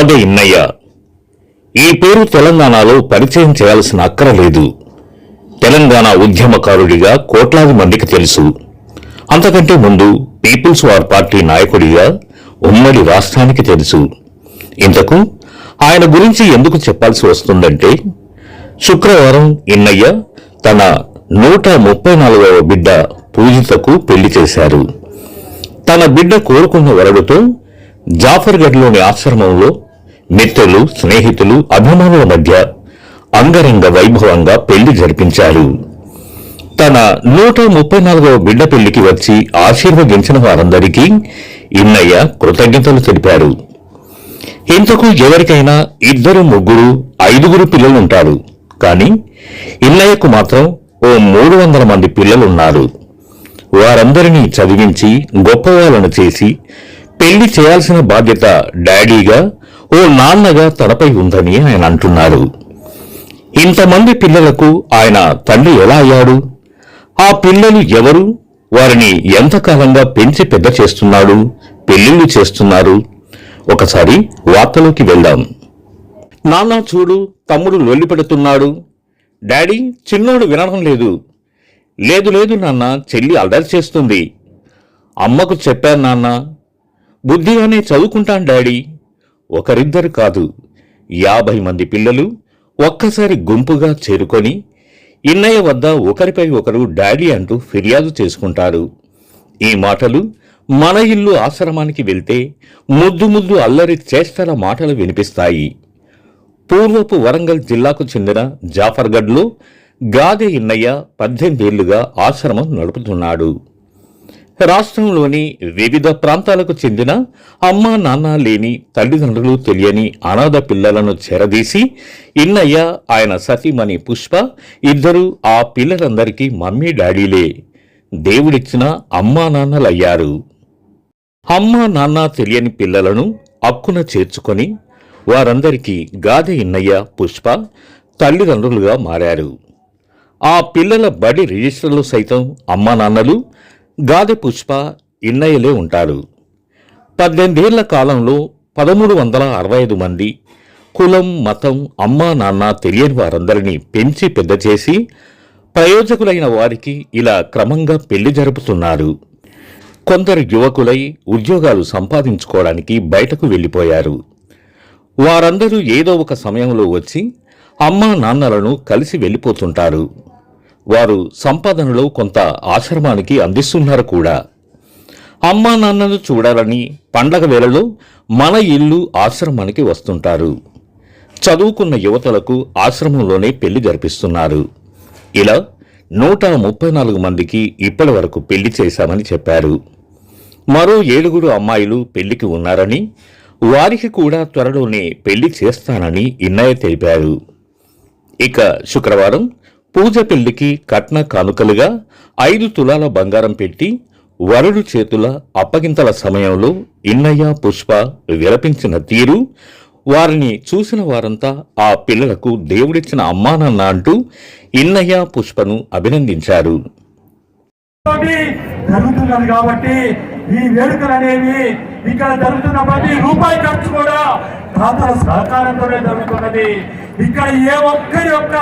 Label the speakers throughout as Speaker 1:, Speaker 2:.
Speaker 1: గాదె ఇన్నయ్య ఈ పేరు తెలంగాణలో పరిచయం చేయాల్సిన అక్కర లేదు. తెలంగాణ ఉద్యమకారుడిగా కోట్లాది మందికి తెలుసు. అంతకంటే ముందు పీపుల్స్ వార్ పార్టీ నాయకుడిగా ఉమ్మడి రాష్ట్రానికి తెలుసు. ఇంతకు ఆయన గురించి ఎందుకు చెప్పాల్సి వస్తుందంటే శుక్రవారం ఇన్నయ్య తన నూట ముప్పై నాలుగవ బిడ్డ పూజితకు పెళ్ళి చేశారు. తన బిడ్డ కోరుకున్న వరడుతో జాఫర్గఢ్లోని ఆశ్రమంలో మిత్రులు స్నేహితులు అభిమానుల మధ్య అంగరంగ వైభవంగా పెళ్ళి జరిపించారు. తన నూట ముప్పై నాలుగవ బిడ్డ పెళ్ళికి వచ్చి ఆశీర్వదించిన వారందరికీ ఇన్నయ్య కృతజ్ఞతలు తెలిపారు. ఇంతకు ఎవరికైనా ఇద్దరు ముగ్గురు ఐదుగురు పిల్లలుంటారు. కానీ ఇన్నయ్యకు మాత్రం ఓ మూడు వందల మంది పిల్లలున్నారు. వారందరినీ చదివించి గొప్పవాళ్ళను చేసి పెళ్ళి చేయాల్సిన బాధ్యత డాడీగా ఓ నాన్నగా తడపై ఉందని ఆయన అంటున్నారు ఇంతమంది పిల్లలకు ఆయన తండ్రి ఎలా అయ్యాడు? ఆ పిల్లలు ఎవరు? వారిని ఎంతకాలంగా పెంచి పెద్ద చేస్తున్నాడు? పెళ్ళిళ్ళు చేస్తున్నారు? ఒకసారి వార్తలోకి వెళ్దాం. నాన్న చూడు తమ్ముడు లొల్లిపెడుతున్నాడు డాడీ చిన్నోడు వినడం లేదు. లేదు లేదు నాన్న చెల్లి అల్లరి చేస్తుంది. అమ్మకు చెప్పాను నాన్న. బుద్ధిగానే చదువుకుంటాను డాడీ. ఒకరిద్దరు కాదు యాభై మంది పిల్లలు ఒక్కసారి గుంపుగా చేరుకొని ఇన్నయ్య వద్ద ఒకరిపై ఒకరు డాడీ అంటూ ఫిర్యాదు చేసుకుంటారు. ఈ మాటలు మన ఇల్లు ఆశ్రమానికి వెళ్తే ముద్దు ముద్దు అల్లరి చేష్టల మాటలు వినిపిస్తాయి. పూర్వపు వరంగల్ జిల్లాకు చెందిన జాఫర్గఢ్లో గాదే ఇన్నయ్య పద్దెనిమిదేళ్ళుగా ఆశ్రమం నడుపుతున్నాడు. రాష్ట్రంలోని వివిధ ప్రాంతాలకు చెందిన అమ్మా నాన్న లేని తల్లిదండ్రులు తెలియని అనాథ పిల్లలను చెరదీసి ఇన్నయ్య ఆయన సతీమణి పుష్ప ఇద్దరు ఆ పిల్లలందరికీ మమ్మీ డాడీలే దేవుడిచ్చిన అమ్మా నాన్నలయ్యారు. అమ్మా నాన్న తెలియని పిల్లలను అక్కున చేర్చుకొని వారందరికీ గాదె ఇన్నయ్య పుష్ప తల్లిదండ్రులుగా మారారు. ఆ పిల్లల బడి రిజిస్టర్లు సైతం అమ్మా నాన్నలు గాదె పుష్ప ఇన్నయ్యలే ఉంటారు పద్దెనిమిదేళ్ళ కాలంలో పదమూడు వందల అరవై ఐదు మంది కులం మతం అమ్మా నాన్న తెలియని వారందరినీ పెంచి పెద్ద చేసి ప్రయోజకులైన వారికి ఇలా క్రమంగా పెళ్ళి జరుపుతున్నారు. కొందరు యువకులై ఉద్యోగాలు సంపాదించుకోవడానికి బయటకు వెళ్ళిపోయారు. వారందరూ ఏదో ఒక సమయంలో వచ్చి అమ్మా నాన్నలను కలిసి వెళ్ళిపోతుంటారు. వారు సంపాదనలో కొంత ఆశ్రమానికి అందిస్తున్నారు కూడా. అమ్మా నాన్నను చూడాలని పండగ వేళలో మన ఇల్లు ఆశ్రమానికి వస్తుంటారు. చదువుకున్న యువతలకు ఆశ్రమంలోనే పెళ్ళి జరిపిస్తున్నారు. ఇలా నూట ముప్పై నాలుగు మందికి ఇప్పటి వరకు పెళ్ళి చేశామని చెప్పారు. మరో ఏడుగురు అమ్మాయిలు పెళ్ళికి ఉన్నారని వారికి కూడా త్వరలోనే పెళ్ళి చేస్తానని ఇన్నయ్య తెలిపారు. ఇక శుక్రవారం పూజ పెళ్ళికి కట్న కానుకలుగా ఐదు తులాల బంగారం పెట్టి వరుడు చేతుల అప్పగింతల సమయంలో ఇన్నయ్య పుష్ప విలపించిన తీరు వారిని చూసిన వారంతా ఆ పిల్లలకు దేవుడిచ్చిన అమ్మానన్న అంటూ ఇన్నయ్య పుష్పను అభినందించారు.
Speaker 2: జరుగుతున్నది కాబట్టి ఈ వేడుకలు అనేవి ఇక్కడ జరుగుతున్న ప్రతి రూపాయి ఖర్చు కూడా దాతల సహకారంతోనే జరుగుతున్నది. ఇక్కడ ఏ ఒక్కరి యొక్క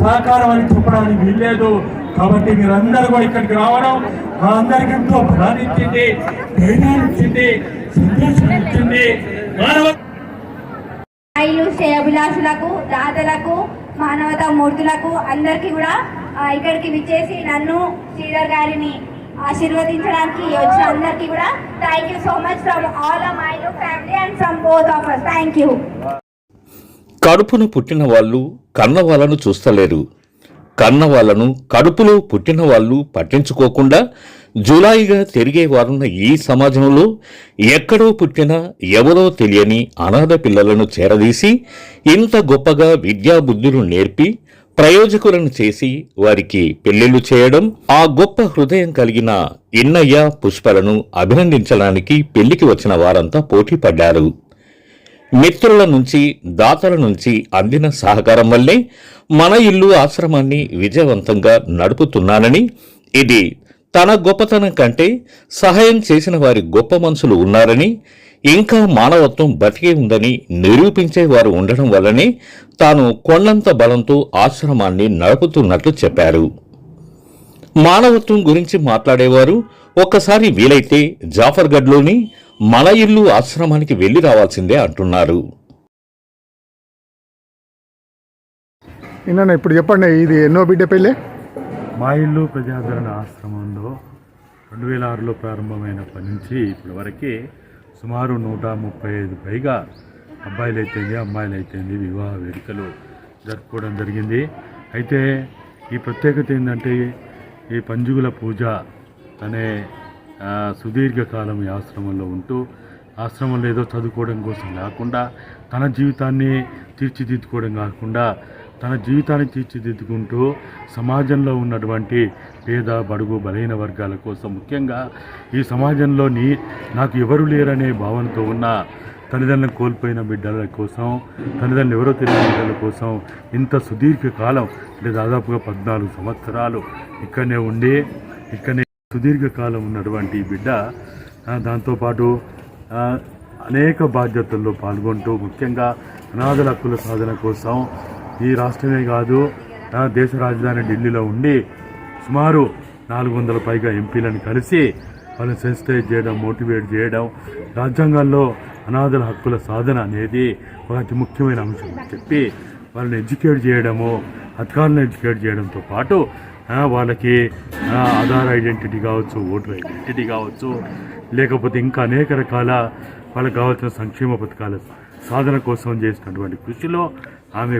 Speaker 2: సహకారం అని చెప్పడానికి వీల్లేదు. కాబట్టి మీరందరూ కూడా ఇక్కడికి రావడం మా అందరికి ఎంతో బలాన్ని ఇచ్చింది ధైర్యాన్ని ఇచ్చింది సంతోషాన్ని ఇచ్చింది.
Speaker 3: శ్రేయభిలాషులకు దాతలకు మానవతా మూర్తులకు అందరికీ కూడా ఇక్కడికి విచ్చేసి నన్ను శ్రీధర్ గారిని ఆశీర్వదించడానికి వచ్చిన అందరికీ కూడా thank you so much from all of my family and from both of us thank you
Speaker 1: కడుపును పుట్టిన వాళ్ళు కన్న వాళ్ళను చూస్తలేరు. కన్న వాళ్ళను కడుపులో పుట్టిన వాళ్ళు పట్టించుకోకుండా జులాయిగా తిరిగేవారున్న ఈ సమాజంలో ఎక్కడో పుట్టిన ఎవరో తెలియని అనాథ పిల్లలను చేరదీసి ఇంత గొప్పగా విద్యాబుద్ధులు నేర్పి ప్రయోజకులను చేసి వారికి పెళ్ళిళ్ళు చేయడం ఆ గొప్ప హృదయం కలిగిన ఇన్నయ్య పుష్పలను అభినందించడానికి పెళ్ళికి వచ్చిన వారంతా పోటీ పడ్డారు. మిత్రుల నుంచి దాతల నుంచి అందిన సహకారం వల్లే మన ఇల్లు ఆశ్రమాన్ని విజయవంతంగా నడుపుతున్నానని ఇది తన గొప్పతనం కంటే సహాయం చేసిన వారి గొప్ప మనసులు ఉన్నారని ఇంకా మానవత్వం బతికే ఉందని నిరూపించే వారు ఉండడం వల్లనే తాను కొండంత బలంతో ఆశ్రమాన్ని నడుపుతున్నట్లు చెప్పారు. మానవత్వం గురించి మాట్లాడేవారు ఒక్కసారి వీలైతే జాఫర్గఢ్లోని మన ఇల్లు ఆశ్రమానికి వెళ్ళి రావాల్సిందే అంటున్నారు.
Speaker 4: నిన్న ఇప్పుడు చెప్పండి ఇది ఎన్నో బిడ్డ పెళ్ళి?
Speaker 5: మా ఇల్లు ప్రజాదరణ ఆశ్రమంలో రెండు వేల ఆరులో ప్రారంభమైనప్పటి నుంచి ఇప్పటి వరకే సుమారు నూట ముప్పై ఐదు పైగా అబ్బాయిలు అయితేంది అమ్మాయిలు అయితేంది వివాహ వేడుకలు జరుపుకోవడం జరిగింది. అయితే ఈ ప్రత్యేకత ఏంటంటే ఈ పంజుగుల పూజ అనే సుదీర్ఘకాలం ఈ ఆశ్రమంలో ఉంటూ ఆశ్రమంలో ఏదో చదువుకోవడం కోసం కాకుండా తన జీవితాన్ని తీర్చిదిద్దుకోవడం కాకుండా తన జీవితాన్ని తీర్చిదిద్దుకుంటూ సమాజంలో ఉన్నటువంటి పేద బడుగు బలహీన వర్గాల కోసం ముఖ్యంగా ఈ సమాజంలోని నాకు ఎవరు లేరనే భావనతో ఉన్న తల్లిదండ్రులను కోల్పోయిన బిడ్డల కోసం తల్లిదండ్రులు ఎవరో తెలియని బిడ్డల కోసం ఇంత సుదీర్ఘ కాలం అంటే దాదాపుగా పద్నాలుగు సంవత్సరాలు ఇక్కడనే ఉండి ఇక్కడనే సుదీర్ఘకాలం ఉన్నటువంటి ఈ బిడ్డ దాంతోపాటు అనేక బాధ్యతల్లో పాల్గొంటూ ముఖ్యంగా అనాథల హక్కుల సాధన కోసం ఈ రాష్ట్రమే కాదు దేశ రాజధాని ఢిల్లీలో ఉండి సుమారు నాలుగు వందల పైగా ఎంపీలను కలిసి వాళ్ళని సెన్సిటైజ్ చేయడం మోటివేట్ చేయడం రాజ్యాంగాల్లో అనాథల హక్కుల సాధన అనేది ఒక అతి ముఖ్యమైన అంశం అని చెప్పి వాళ్ళని ఎడ్యుకేట్ చేయడము అధికారులను ఎడ్యుకేట్ చేయడంతో పాటు వాళ్ళకి ఆధార్ ఐడెంటిటీ కావచ్చు ఓటర్ ఐడెంటిటీ కావచ్చు లేకపోతే ఇంకా అనేక రకాల వాళ్ళకి కావాల్సిన సంక్షేమ పథకాల సాధన కోసం చేసినటువంటి కృషిలో ఆమె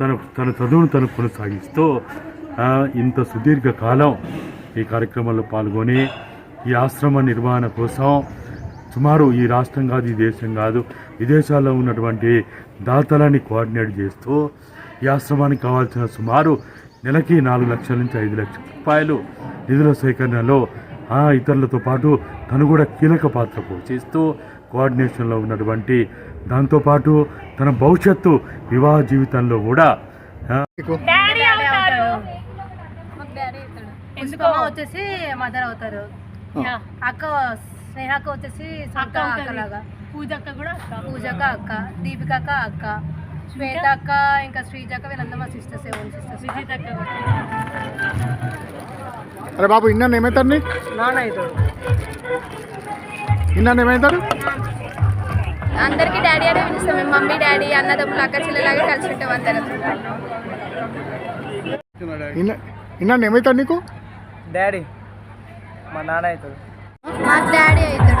Speaker 5: తన తన చదువును తను కొనసాగిస్తూ ఇంత సుదీర్ఘ కాలం ఈ కార్యక్రమంలో పాల్గొని ఈ ఆశ్రమ నిర్వహణ కోసం సుమారు ఈ రాష్ట్రం కాదు ఈ దేశం కాదు విదేశాల్లో ఉన్నటువంటి దాతలని కోఆర్డినేట్ చేస్తూ ఈ ఆశ్రమానికి కావాల్సిన సుమారు నెలకి నాలుగు లక్షల నుంచి ఐదు లక్షల రూపాయలు నిధుల సేకరణలో ఆ ఇతరులతో పాటు తను కూడా కీలక పాత్ర పోషిస్తూ కోఆర్డినేషన్లో ఉన్నటువంటి దాంతోపాటు తన భవిష్యత్తు వివాహ జీవితంలో కూడా
Speaker 6: వచ్చేసి మదర్ అవుతారు. అక్క స్నేహక్క వచ్చేసి అక్క పూజక్క కూడా పూజక్క అక్క దీపికక్క అక్క. శ్వేత అక్క ఇంకా శ్రీజక్క వీళ్ళందరూ మా సిస్టర్స్ ఓన్ సిస్టర్స్
Speaker 4: అరే బాబు ఇన్న ఏమవుతారు నీ
Speaker 6: నాన్న అవుతాడు
Speaker 4: ఇన్న ఏమవుతారు
Speaker 7: అందరికి డాడీ అనే పిలుస్తాం మేము మమ్మీ డాడీ అన్నదమ్ములు అక్క చెల్లెలాగా కలిసి ఉంటాం అందరం
Speaker 4: ఇన్న ఇన్న ఏమవుతాడు నీకు?
Speaker 8: డాడీ మా నాన్న అవుతాడు.
Speaker 7: మా డాడీ అవుతాడు.